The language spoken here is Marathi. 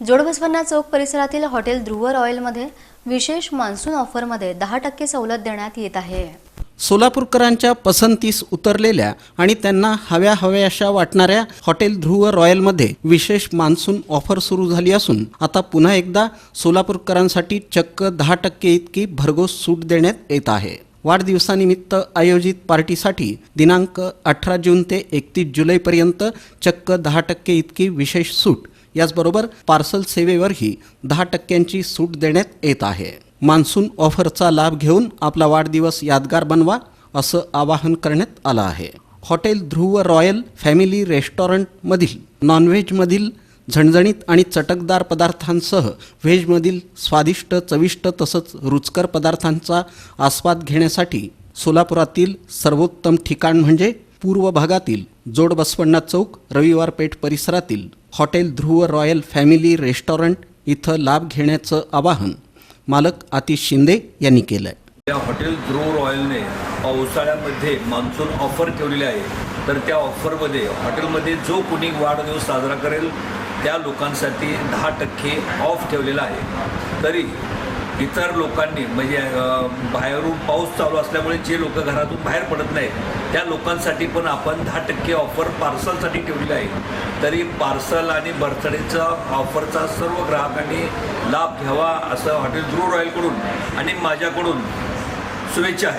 जोडबसवन्ना चौक परिसरातील हॉटेल ध्रुव रॉयलमध्ये विशेष मान्सून ऑफरमध्ये दहा टक्के सवलत देण्यात येत आहे. सोलापूरकरांच्या पसंतीस उतरलेल्या आणि त्यांना हव्या हव्याशा वाटणाऱ्या हॉटेल ध्रुव रॉयलमध्ये विशेष मान्सून ऑफर सुरू झाली असून आता पुन्हा एकदा सोलापूरकरांसाठी चक्क दहा टक्के इतकी भरघोस सूट देण्यात येत आहे. वाढदिवसानिमित्त आयोजित पार्टीसाठी दिनांक अठरा जून ते एकतीस जुलैपर्यंत चक्क दहा टक्के इतकी विशेष सूट याचबरोबर पार्सल सेवेवरही दहा टक्क्यांची सूट देण्यात येत आहे. मान्सून ऑफरचा लाभ घेऊन आपला वाढदिवस यादगार बनवा असं आवाहन करण्यात आलं आहे. हॉटेल ध्रुव रॉयल फॅमिली रेस्टॉरंटमधील नॉनव्हेजमधील झणझणीत आणि चटकदार पदार्थांसह व्हेजमधील स्वादिष्ट चविष्ट तसंच रुचकर पदार्थांचा आस्वाद घेण्यासाठी सोलापुरातील सर्वोत्तम ठिकाण म्हणजे पूर्व भागातील जोड बसवण्णा चौक रविवार पेठ परिसरातील hotel Dhruv royal family restaurant इथं लाभ घेण्याचं आवाहन मालक आतिश शिंदे यांनी केलं आहे या हॉटेल ध्रुव रॉयलने पावसाळ्यामध्ये मान्सून ऑफर ठेवलेली आहे. तर त्या ऑफरमध्ये हॉटेलमध्ये जो कोणी वाढदिवस साजरा करेल त्या लोकांसाठी दहा टक्के ऑफ ठेवलेला आहे. तरी इतर लोकांनी म्हणजे बाहेरून पाऊस चालू असल्यामुळे जे लोक घरातून बाहेर पडत नाहीत त्या लोकांसाठी पण आपण दहा टक्के ऑफर पार्सलसाठी ठेवलेली आहे तरी पार्सल आणि बर्थडेचा ऑफरचा सर्व ग्राहकांनी लाभ घ्यावा असं हॉटेल ध्रुव रॉयलकडून आणि माझ्याकडून शुभेच्छा आहे.